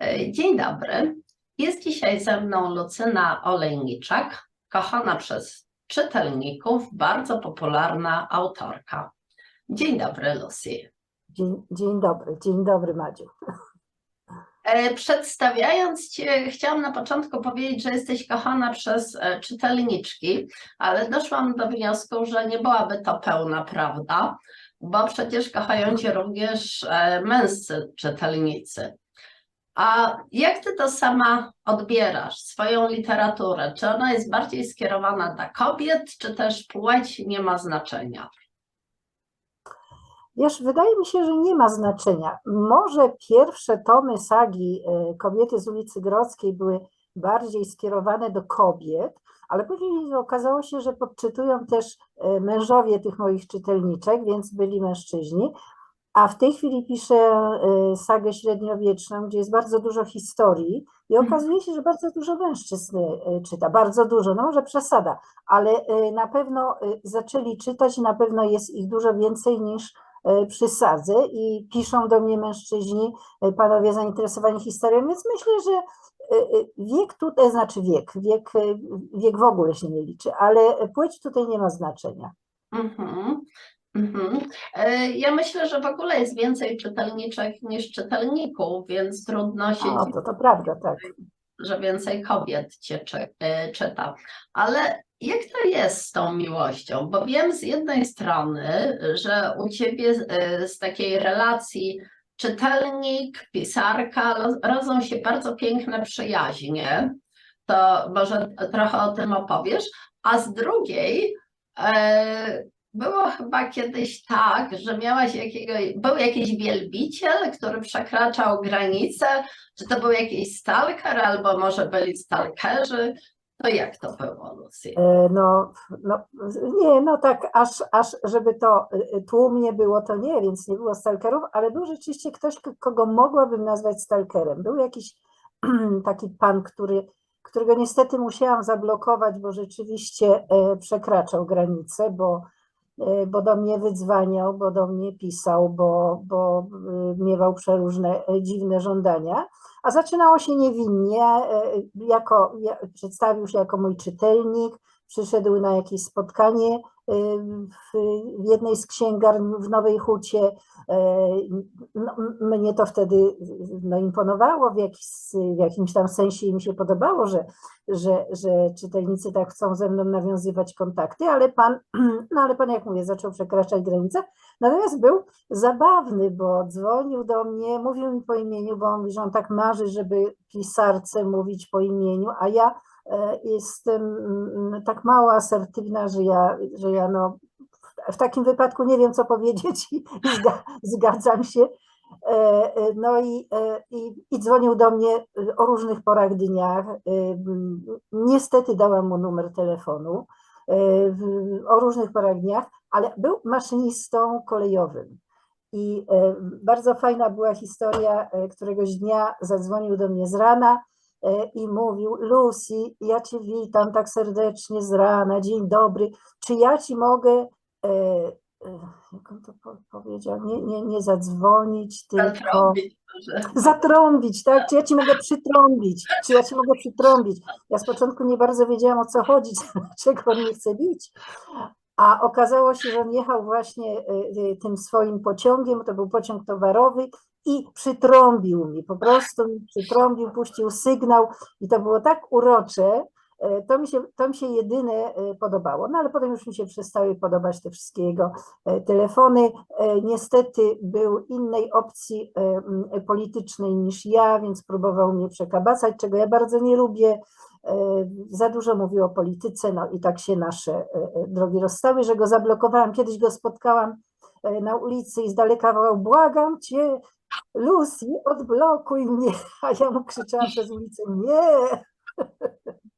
E, Dzień dobry. Jest dzisiaj ze mną Lucyna Olejniczak, kochana przez czytelników, bardzo popularna autorka. Dzień dobry, Lucy. Dzień, dzień dobry, dzień dobry Madziu. E, Przedstawiając Cię, chciałam na początku powiedzieć, że jesteś kochana przez e, czytelniczki, ale doszłam do wniosku, że nie byłaby to pełna prawda, bo przecież kochają Cię również męscy czytelnicy. A jak Ty to sama odbierasz, swoją literaturę? Czy ona jest bardziej skierowana dla kobiet, czy też płeć nie ma znaczenia? Wiesz, wydaje mi się, że nie ma znaczenia. Może pierwsze tomy sagi e, Kobiety z ulicy Grodzkiej były bardziej skierowane do kobiet, ale później okazało się, że podczytują też e, mężowie tych moich czytelniczek, więc byli mężczyźni. A w tej chwili piszę e, sagę średniowieczną, gdzie jest bardzo dużo historii i Mhm. okazuje się, że bardzo dużo mężczyzn e, czyta. Bardzo dużo, no może przesada, ale e, na pewno e, zaczęli czytać i na pewno jest ich dużo więcej niż e, przy sadze i piszą do mnie mężczyźni, e, panowie zainteresowani historią, więc myślę, że e, e, wiek tutaj, znaczy wiek, wiek, e, wiek w ogóle się nie liczy, ale płeć tutaj nie ma znaczenia. Mhm, mhm. E, Ja myślę, że w ogóle jest więcej czytelniczek niż czytelników, więc trudno się A, to, to prawda, tak. że więcej kobiet cię e, czyta. Ale jak to jest z tą miłością? Bo wiem z jednej strony, że u ciebie e, z takiej relacji czytelnik, pisarka rodzą się bardzo piękne przyjaźnie. To może trochę o tym opowiesz. A z drugiej, było chyba kiedyś tak, że miałaś jakiegoś, był jakiś wielbiciel, który przekraczał granicę czy to był jakiś stalker, albo może byli stalkerzy? To jak to było, Lucy? E, No, no, nie, no tak, aż, aż żeby to e, tłumnie było, to nie, więc nie było stalkerów, ale był rzeczywiście ktoś, kogo mogłabym nazwać stalkerem. Był jakiś taki pan, który, którego niestety musiałam zablokować, bo rzeczywiście e, przekraczał granicę, bo, e, bo do mnie wydzwaniał, bo do mnie pisał, bo, bo e, miewał przeróżne e, dziwne żądania. A zaczynało się niewinnie, jako, ja- przedstawił się jako mój czytelnik, przyszedł na jakieś spotkanie e, w, jednej z księgarni w Nowej Hucie. No, mnie to wtedy no, imponowało w, jakiś, w jakimś tam sensie mi się podobało, że, że, że czytelnicy tak chcą ze mną nawiązywać kontakty, ale pan, no ale pan, jak mówię, zaczął przekraczać granice. Natomiast był zabawny, bo dzwonił do mnie, mówił mi po imieniu, bo on mówi, że on tak marzy, żeby pisarce mówić po imieniu, a ja jestem mm, tak mało asertywna, że ja, że ja no, w- takim wypadku nie wiem, co powiedzieć i zga- zgadzam się. E, e, No i, e, i, i dzwonił do mnie e, o różnych porach dniach. E, m, Niestety dałam mu numer telefonu e, o różnych porach dniach, ale był maszynistą kolejowym. I e, bardzo fajna była historia, e, któregoś dnia zadzwonił do mnie z rana e, i mówił: Lucy, ja Cię witam tak serdecznie z rana, dzień dobry. Czy ja Ci mogę, e, e, jak on to po- powiedział, nie, nie, nie zadzwonić, tylko Zatrąbić zatrąbić, tak? Czy ja ci mogę przytrąbić? Czy ja ci mogę przytrąbić? Ja z początku nie bardzo wiedziałam o co chodzi, dlaczego on mnie chce bić. A okazało się, że on jechał właśnie y, y, tym swoim pociągiem, to był pociąg towarowy i przytrąbił mi, po prostu mi przytrąbił, puścił sygnał i to było tak urocze. y, To mi, się, to mi się jedyne y, podobało, no ale potem już mi się przestały podobać te wszystkie jego y, telefony. E, Niestety był innej opcji e, politycznej niż ja, więc próbował mnie przekabacać, czego ja bardzo nie lubię. E, Za dużo mówił o polityce, no i tak się nasze e, e, drogi rozstały, że go zablokowałam. Kiedyś go spotkałam e, na ulicy i z daleka wołał, błagam cię, Lucy, odblokuj mnie. A ja mu krzyczałam przez ulicę, nie.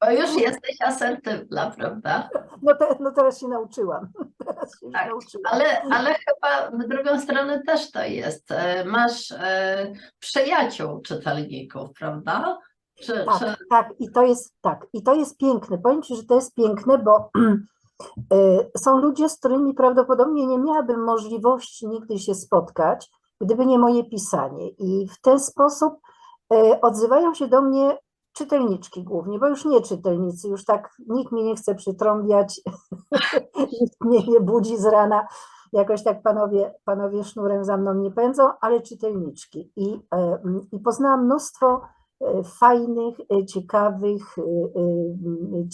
Bo już jesteś asertywna, prawda? No, te, no teraz się nauczyłam. Teraz się Tak, nauczyłam. Ale, ale chyba w drugą stronę też to jest. E, Masz e, przyjaciół czytelników, prawda? Czy, czy... Tak, tak, i to jest tak, i to jest piękne. Powiem Ci, że to jest piękne, bo y, są ludzie, z którymi prawdopodobnie nie miałabym możliwości nigdy się spotkać, gdyby nie moje pisanie. I w ten sposób e, odzywają się do mnie czytelniczki głównie, bo już nie czytelnicy, już tak nikt mnie nie chce przytrąbiać, nikt mnie nie budzi z rana, jakoś tak panowie, panowie sznurem za mną nie pędzą, ale czytelniczki. I, e, i poznałam mnóstwo e, fajnych, ciekawych,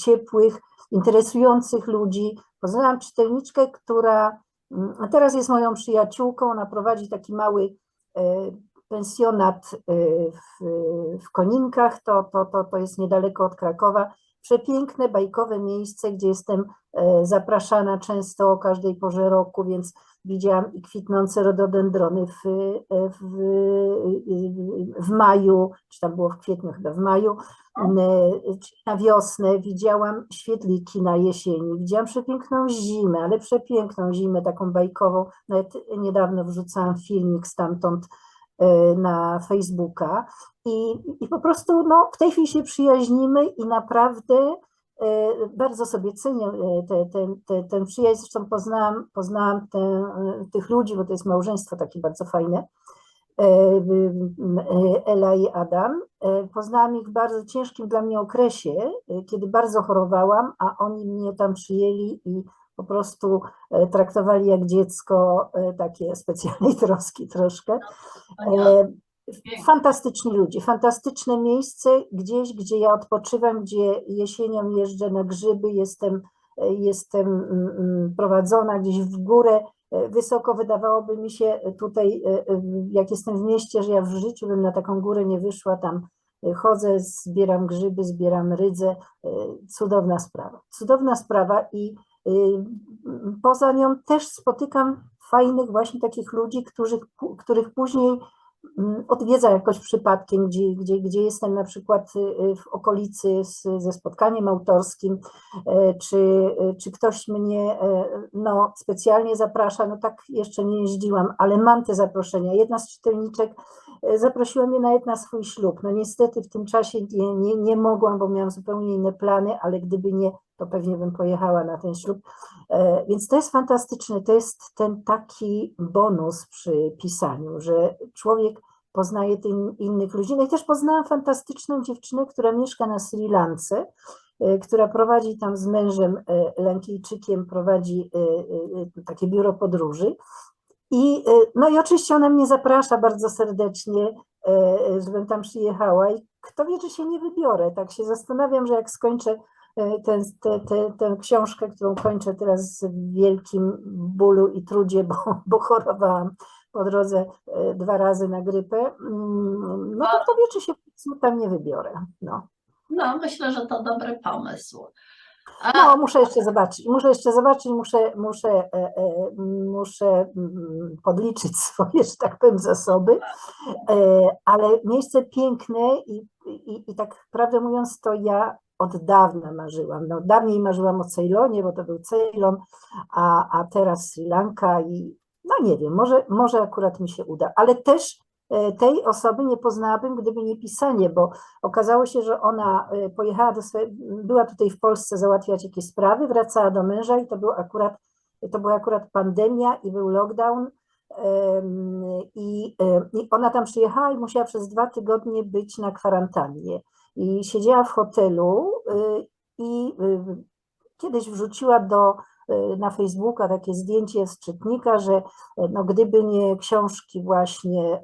ciepłych, interesujących ludzi. Poznałam czytelniczkę, która mm, teraz jest moją przyjaciółką, ona prowadzi taki mały e, pensjonat e, w, w Koninkach, to, to, to, to jest niedaleko od Krakowa. Przepiękne, bajkowe miejsce, gdzie jestem e, zapraszana często o każdej porze roku, więc widziałam i kwitnące rododendrony w, w, w maju, czy tam było w kwietniu chyba w maju, czy na wiosnę, widziałam świetliki na jesieni, widziałam przepiękną zimę, ale przepiękną zimę, taką bajkową, nawet niedawno wrzucałam filmik stamtąd e, na Facebooka. I, i po prostu no, w tej chwili się przyjaźnimy i naprawdę bardzo sobie cenię e, ten przyjaźń, zresztą poznałam, poznałam te, e, tych ludzi, bo to jest małżeństwo takie bardzo fajne, e, e, Ela i Adam. E, Poznałam ich w bardzo ciężkim dla mnie okresie, e, kiedy bardzo chorowałam, a oni mnie tam przyjęli i po prostu e, traktowali jak dziecko, e, takie specjalnej troski troszkę. Fantastyczni ludzie, fantastyczne miejsce, gdzieś, gdzie ja odpoczywam, gdzie jesienią jeżdżę na grzyby, jestem, jestem mm, mm, prowadzona gdzieś w górę. Wysoko wydawałoby mi się tutaj, e, e, jak jestem w mieście, że ja w życiu bym na taką górę nie wyszła, tam e, chodzę, zbieram grzyby, zbieram rydze. Cudowna sprawa. Cudowna sprawa i poza nią też spotykam fajnych właśnie takich ludzi, których, których później odwiedza jakoś przypadkiem, gdzie, gdzie, gdzie jestem na przykład y, w okolicy z, ze spotkaniem autorskim, e, czy, e, czy ktoś mnie e, no, specjalnie zaprasza, no tak jeszcze nie jeździłam, ale mam te zaproszenia. Jedna z czytelniczek zaprosiła mnie nawet na swój ślub. No niestety w tym czasie nie, nie, nie mogłam, bo miałam zupełnie inne plany, ale gdyby nie, to pewnie bym pojechała na ten ślub. E, Więc to jest fantastyczne, to jest ten taki bonus przy pisaniu, że człowiek poznaje tych innych ludzi. No i też poznałam fantastyczną dziewczynę, która mieszka na Sri Lance, e, która prowadzi tam z mężem e, Lankijczykiem, prowadzi takie biuro podróży. I, no i oczywiście ona mnie zaprasza bardzo serdecznie, żebym tam przyjechała i kto wie, czy się nie wybiorę. Tak się zastanawiam, że jak skończę tę te, tę książkę, którą kończę teraz w wielkim bólu i trudzie, bo, bo chorowałam po drodze e, dwa razy na grypę, mm, no to kto wie, czy się tam nie wybiorę. No. No, myślę, że to dobry pomysł. A, No, muszę jeszcze zobaczyć, muszę jeszcze zobaczyć, muszę, muszę, e, e, muszę mm, podliczyć swoje, że tak powiem, zasoby, e, ale miejsce piękne i, i, i tak prawdę mówiąc, to ja od dawna marzyłam. No, dawniej marzyłam o Ceylonie, bo to był Ceylon, a, a teraz Sri Lanka i no nie wiem, może, może akurat mi się uda, ale też e, tej osoby nie poznałabym, gdyby nie pisanie, bo okazało się, że ona e, pojechała do swojej, była tutaj w Polsce załatwiać jakieś sprawy, wracała do męża i to był akurat, to była akurat pandemia i był lockdown i, em, i ona tam przyjechała i musiała przez dwa tygodnie być na kwarantannie i siedziała w hotelu y, i y, kiedyś wrzuciła do y, na Facebooka takie zdjęcie z czytnika, że no, gdyby nie książki właśnie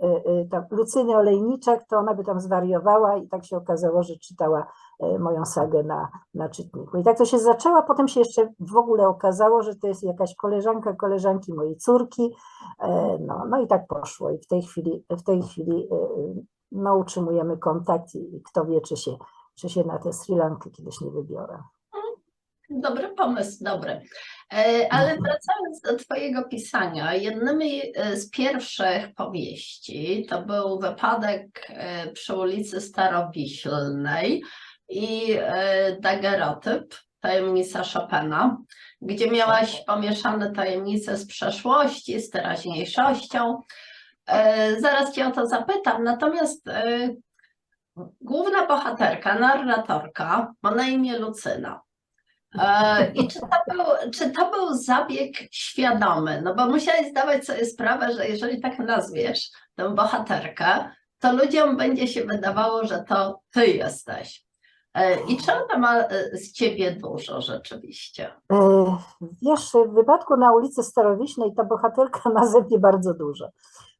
tam Lucyny Olejniczak, to ona by tam zwariowała i tak się okazało, że czytała y, moją sagę na, na czytniku. I tak to się zaczęło, potem się jeszcze w ogóle okazało, że to jest jakaś koleżanka koleżanki mojej córki, e, no, no i tak poszło i w tej chwili, w tej chwili no, utrzymujemy kontakt i kto wie, czy się, czy się na tę Sri Lankę kiedyś nie wybiorę. Dobry pomysł, dobry. E, Ale Mhm. wracając do Twojego pisania, jednymi e, z pierwszych powieści to był wypadek e, przy ulicy Starowiślnej i dagerotyp, tajemnica Chopina, gdzie miałaś pomieszane tajemnice z przeszłości, z teraźniejszością. E, Zaraz Cię o to zapytam, natomiast e, główna bohaterka, narratorka ma na imię Lucyna. E, I czy to, był, czy to był zabieg świadomy? No bo musiałeś zdawać sobie sprawę, że jeżeli tak nazwiesz tę bohaterkę, to ludziom będzie się wydawało, że to ty jesteś. I czy ona ma z ciebie dużo rzeczywiście? Wiesz, w wypadku na ulicy Starowiśnej ta bohaterka ma ze mnie bardzo dużo,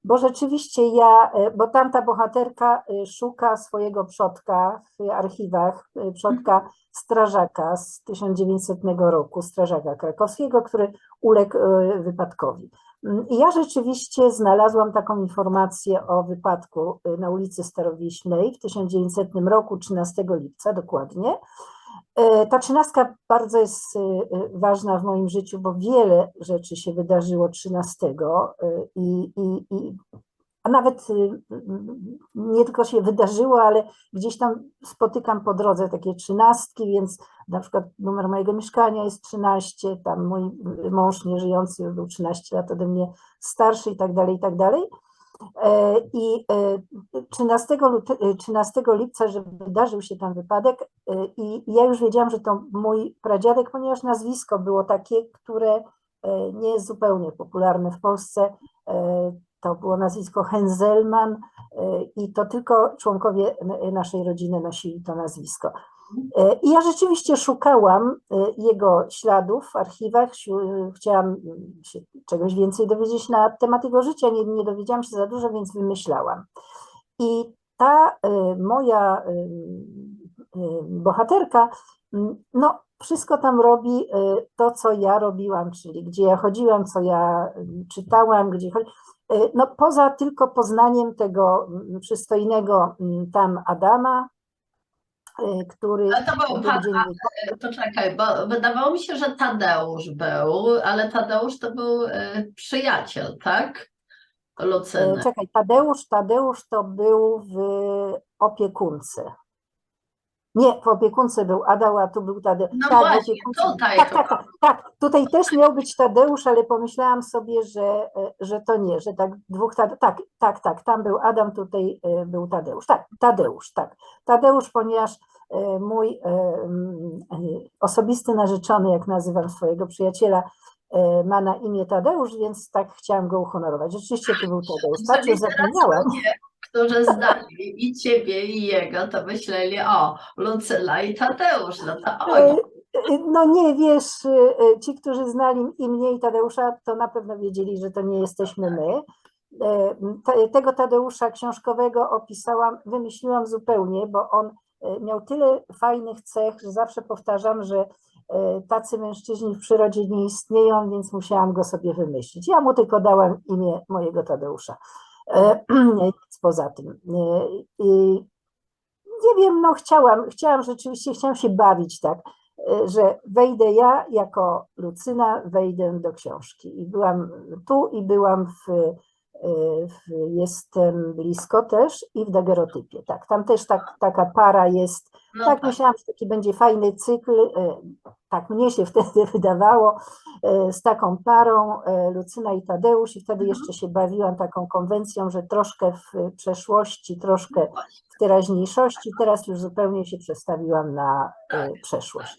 bo rzeczywiście ja, e, bo tamta bohaterka e, szuka swojego przodka w archiwach, e, przodka strażaka z 1900 roku, strażaka krakowskiego, który uległ wypadkowi. Mm, I ja rzeczywiście znalazłam taką informację o wypadku na ulicy Starowiśnej w 1900 roku, 13 lipca dokładnie. E, Ta trzynastka bardzo jest e, e, ważna w moim życiu, bo wiele rzeczy się wydarzyło 13 e, i, i, i a nawet nie tylko się wydarzyło, ale gdzieś tam spotykam po drodze takie trzynastki, więc na przykład numer mojego mieszkania jest 13, tam mój mąż nieżyjący już był 13 lat ode mnie starszy i tak dalej, i tak dalej. E, I e, 13, lute- e, 13 lipca, że wydarzył się tam wypadek e, i ja już wiedziałam, że to mój pradziadek, ponieważ nazwisko było takie, które e, nie jest zupełnie popularne w Polsce. E, To było nazwisko Henselman e, i to tylko członkowie naszej rodziny nosili to nazwisko. E, I ja rzeczywiście szukałam e, jego śladów w archiwach. Chciałam mm, się czegoś więcej dowiedzieć na temat jego życia. Nie, nie dowiedziałam się za dużo, więc wymyślałam. I ta e, moja bohaterka, m, no, wszystko tam robi to, co ja robiłam, czyli gdzie ja chodziłam, co ja m, czytałam, gdzie chodzi. e, No, poza tylko poznaniem tego przystojnego tam Adama, który Ale to był pan, a, poczekaj, bo wydawało mi się, że Tadeusz był, ale Tadeusz to był e, przyjaciel, tak? E, Lucyny. Czekaj, Tadeusz, Tadeusz to był w opiekunce. Nie, w opiekunce był Adam, a tu był Tadeusz. No tak, właśnie, tutaj Tak, tak, tak, tak. Tutaj też miał być Tadeusz, ale pomyślałam sobie, że, e, że to nie, że tak dwóch Tade... Tak, tak, tak. Tam był Adam, tutaj e, był Tadeusz. Tak, Tadeusz, tak. Tadeusz, ponieważ e, mój osobisty narzeczony, jak nazywam swojego przyjaciela, ma na imię Tadeusz, więc tak chciałam go uhonorować. Rzeczywiście to był Tadeusz. Tak, zapomniałam. ludzie, którzy znali i ciebie, i jego, to myśleli, o, Lucyla i Tadeusz, no to oni. E, e, No nie, wiesz, e, ci, którzy znali i mnie i Tadeusza, to na pewno wiedzieli, że to nie jesteśmy my. Te- Tego Tadeusza książkowego opisałam, wymyśliłam zupełnie, bo on miał tyle fajnych cech, że zawsze powtarzam, że tacy mężczyźni w przyrodzie nie istnieją, więc musiałam go sobie wymyślić. Ja mu tylko dałam imię mojego Tadeusza. E, poza tym. E, nie wiem, no chciałam, chciałam rzeczywiście, chciałam się bawić tak, e, że wejdę ja jako Lucyna, wejdę do książki. I byłam tu i byłam w Jestem blisko też i w dagerotypie. Tak, tam też tak, taka para jest. No tak, tak. myślałam, że taki będzie fajny cykl. e, Tak mnie się wtedy wydawało, e, z taką parą Lucyna i Tadeusz i wtedy Mhm. jeszcze się bawiłam taką konwencją, że troszkę w przeszłości, troszkę Właśnie. w teraźniejszości, teraz już zupełnie się przestawiłam na e, przeszłość.